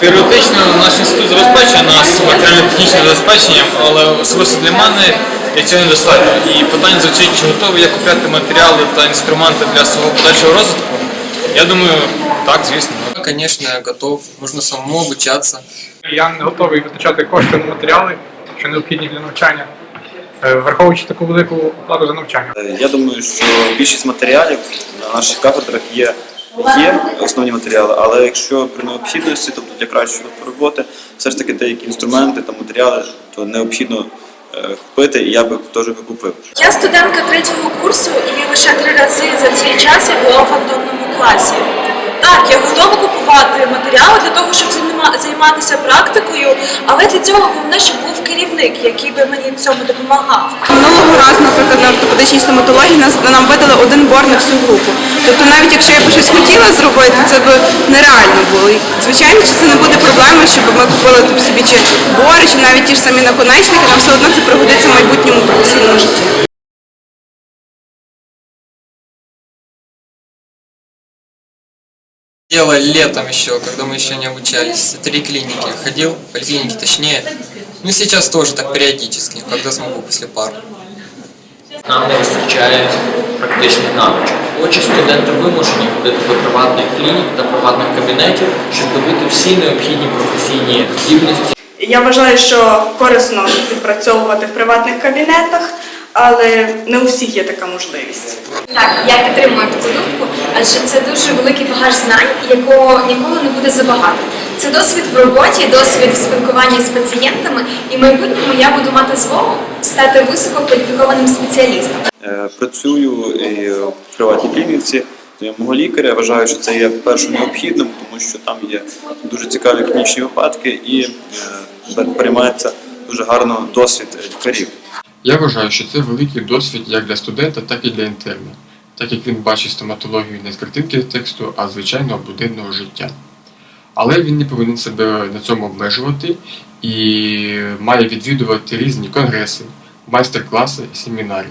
Теоретично наш інститут забезпечує нас матеріально-технічним забезпеченням, але особисто для мене я цього недостатньо. І питання звучить, чи готовий я купляти матеріали та інструменти для свого подальшого розвитку? Я думаю, так, звісно. Конечно, я готов. Нужно самому обучаться. Я не готовий витрачати кошти на матеріали, що необхідні для навчання, е, враховуючи таку велику оплату за навчання. Е, Я думаю, що більшість матеріалів на наших кафедрах є, є основні матеріали, але якщо при необхідності, тобто для кращої роботи, все ж таки деякі інструменти та матеріали, то необхідно е, купити, і я би теж би купив. Я студентка третього курсу і лише три рази за цей час я була у фантомному класі. Так, я готова купувати матеріали для того, щоб займатися практикою, але для цього головне, щоб був керівник, який би мені в цьому допомагав. Минулого разу, наприклад, на ортопедичній стоматології нас нам видали один бор на всю групу. Тобто навіть якщо я б щось хотіла зробити, це б нереально було. І, звичайно, що це не буде проблеми, щоб ми купили там собі чи бори, чи навіть ті ж самі наконечники, нам все одно це пригодиться в майбутньому професійному житті. Дело летом еще, когда мы еще не обучались. Три клиники. Ходил, поликлиники точнее. Ну сейчас тоже так периодически, когда смогу после пар. Нам не вистачає практичних навичок. Отже, студенти вимушені ходити до приватних клінік та приватних кабінетів, щоб добути всі необхідні професійні здібності Я вважаю, що корисно відпрацьовувати в приватних кабінетах, але не у всіх є така можливість. Так, я підтримую таку думку, адже це дуже великий багаж знань, якого ніколи не буде забагато. Це досвід в роботі, досвід в спілкуванні з пацієнтами, і в майбутньому я буду мати змогу стати висококваліфікованим спеціалістом. Е, Працюю в приватній клініці я мого лікаря. Вважаю, що це є першим необхідним, тому що там є дуже цікаві клінічні випадки і е, переймається дуже гарно досвід лікарів. Я вважаю, що це великий досвід як для студента, так і для інтерна, так як він бачить стоматологію не з картинки тексту, а звичайного буденного життя. Але він не повинен себе на цьому обмежувати і має відвідувати різні конгреси, майстер-класи, семінари.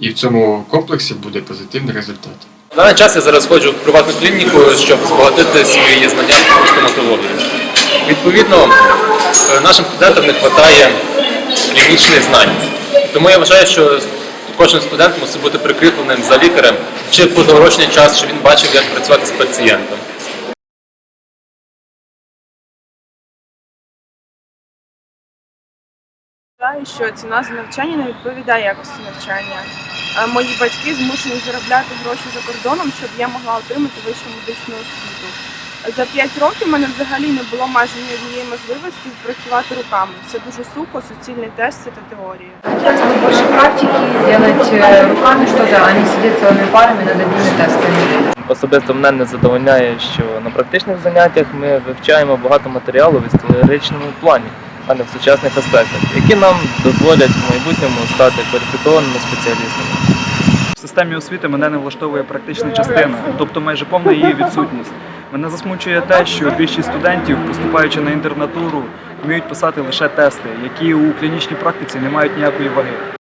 І в цьому комплексі буде позитивний результат. В даний час я зараз ходжу в приватну клініку, щоб збагатити свої знання про стоматологію. Відповідно, е, нашим студентам не вистачає клінічних знань. Тому я вважаю, що кожен студент мусить бути прикріпленим за лікарем чи позаурочний час, щоб він бачив, як працювати з пацієнтом. Вважаю, що ціна за навчання не відповідає якості навчання. Е, Мої батьки змушені заробляти гроші за кордоном, щоб я могла отримати вищу медичну освіту. За 5 років в мене взагалі не було майже ні однієї можливості працювати руками. Все дуже сухо, суцільні тести та теорії. больше практики, делать э, руками что-то, а не сидеть целыми парами над одними тестами. Особисто мене не задовольняє, що на практичних заняттях ми вивчаємо багато матеріалу в історичному плані, а не в сучасних аспектах, які нам дозволять в майбутньому стати кваліфікованими спеціалістами. В системі освіти мене не влаштовує практична частина, тобто майже повна її відсутність. Мене засмучує те, що більшість студентів, поступаючи на інтернатуру, вміють писати лише тести, які у клінічній практиці не мають ніякої ваги.